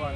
ก่อน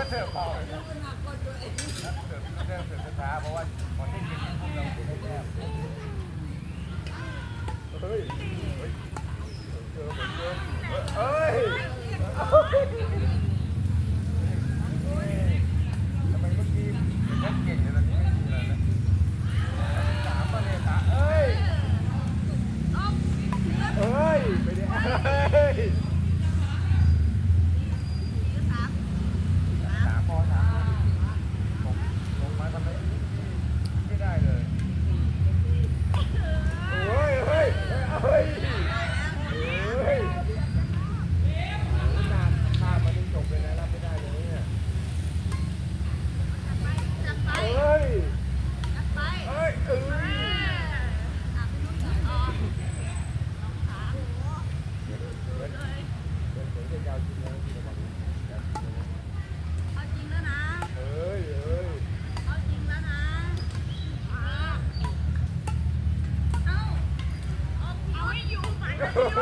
ก็เถอะพอเถอะเถอะเถอะช้าเพราะว่าพอที่กินเราก้วเฮ้ยเฮ้ยเจอเจอเฮ้ย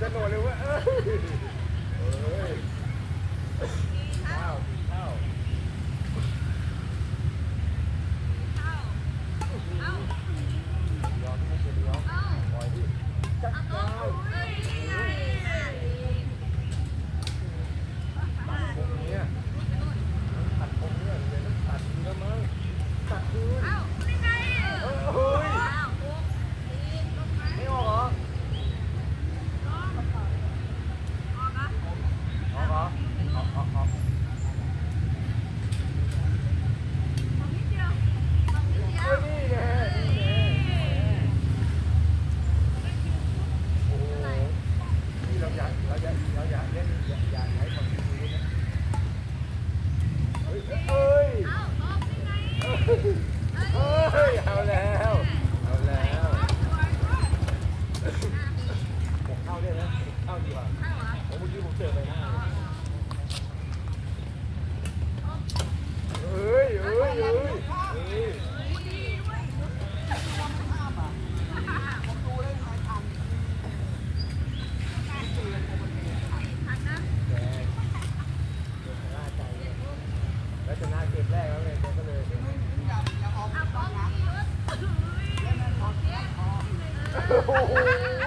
จะโดดเลยว่าเออ เฮ้ยเอาแล้ว เอาแล้วผมเข้าเนี่ยนะผมเข้าดีกว่าผมเมื่อกี้ผมเจอไปหน้าเฮ้ยเฮ้ยเฮ้ยเฮ้ยชนะเกมแรกแล้วเลยก็เลย โอ้โห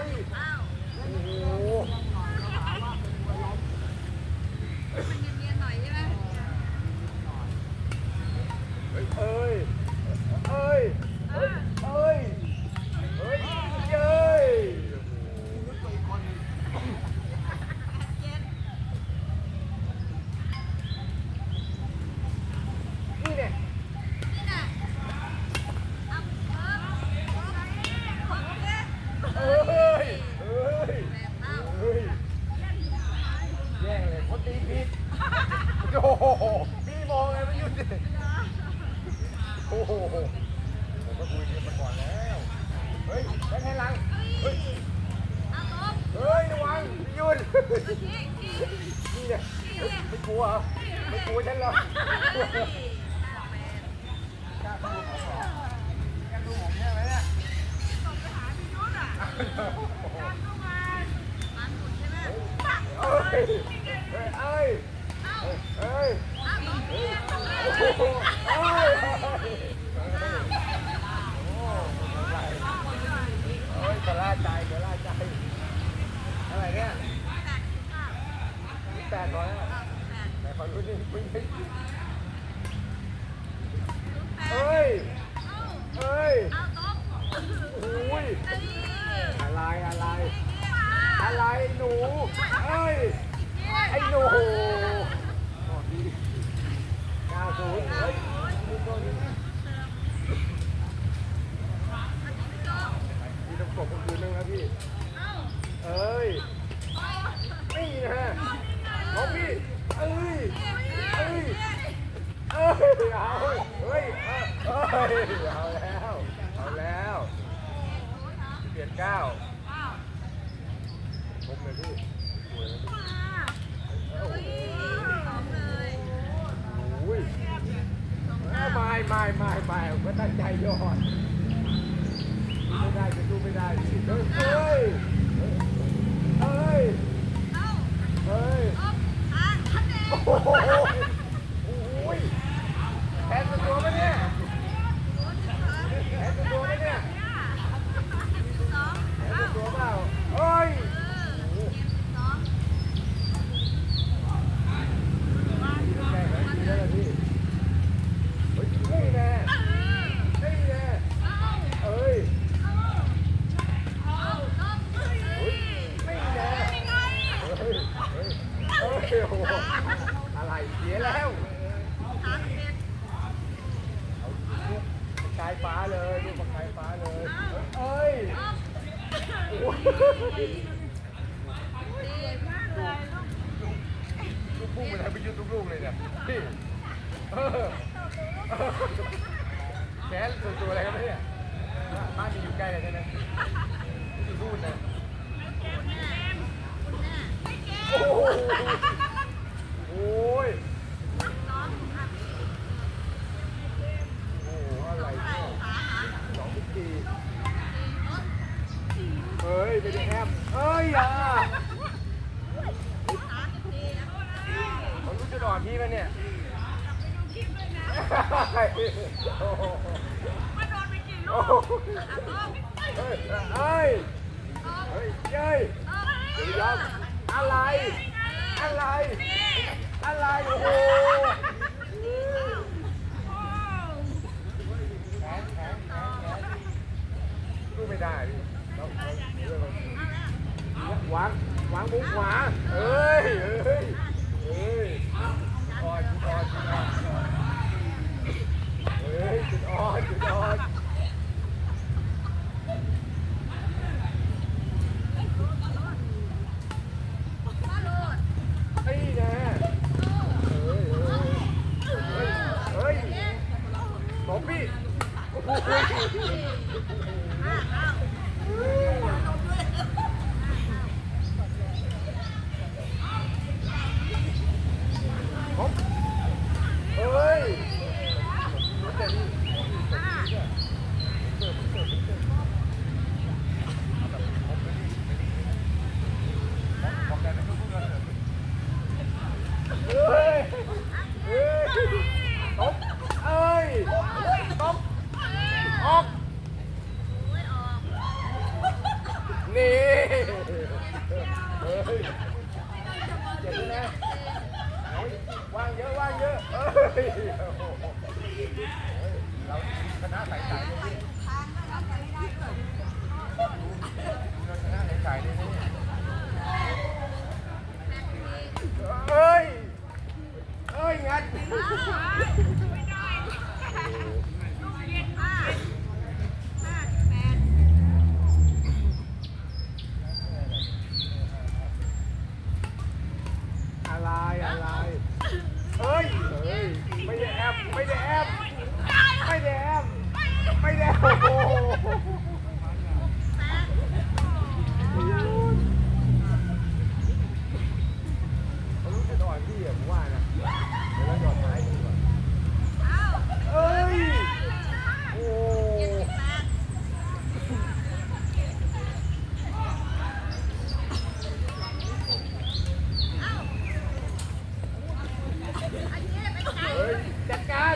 หูฉันหรอ mình thích ơi ơi ui อะไรอะไร อะไรหนูเอ้ยไอ้หนูก้าวสูงเฮ้ยดูตัวนี้นะมีน้ำกบก็คือนึงนะพี่เอ้ยนี่นะน้องพี่ เปลี่ยนเก้าผมเลยพี่สวยเลยโอ้ยไม่ไม่ไม่ไม่ก็ตั้งใจยอดไม่ได้จะดูไม่ได้เฮ้ยเฮ้ยเฮ้ย Oh, ลูกพุ่งไปทางพิยุททุกลูกเลยเนี่ยพี่เออแขนส่วอะไรกันเนี่ยบ้านจะอยู่ใกล้กันใช่ไหมอยู่รูดนะโ jadi M. Oh iya. ผมรู้จะดอดพี่ไหมเนี่ยโอ้โหมันโดนไปกี่ลูกเฮ้ยเฮ้ยเฮ้ยเฮ้ยเดี๋ยอะไร อะไร อะไร โอ้โห ไม่ได้แอบ จัดการ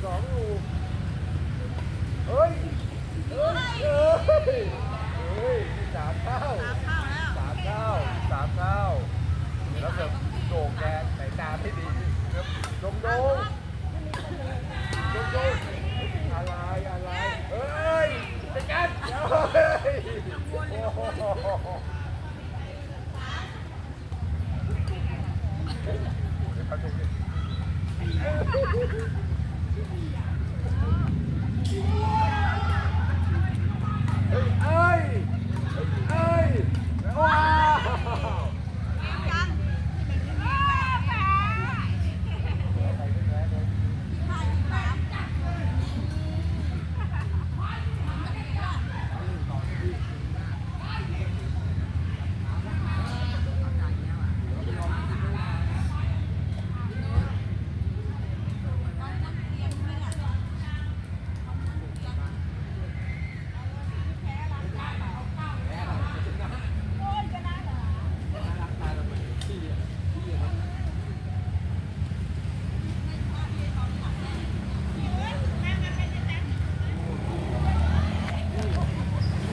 เฮ้ยเฮ้ยเฮ้ยสามเก้าสามเก้าสามเก้าแล้วจะโด่งแดนไหนตาไม่ดีครับโด่งโด่งโด่งโด่งอะไรอะไรเฮ้ยจะกัดเฮ้ยโอ้โหเขาชมดิ Yeah.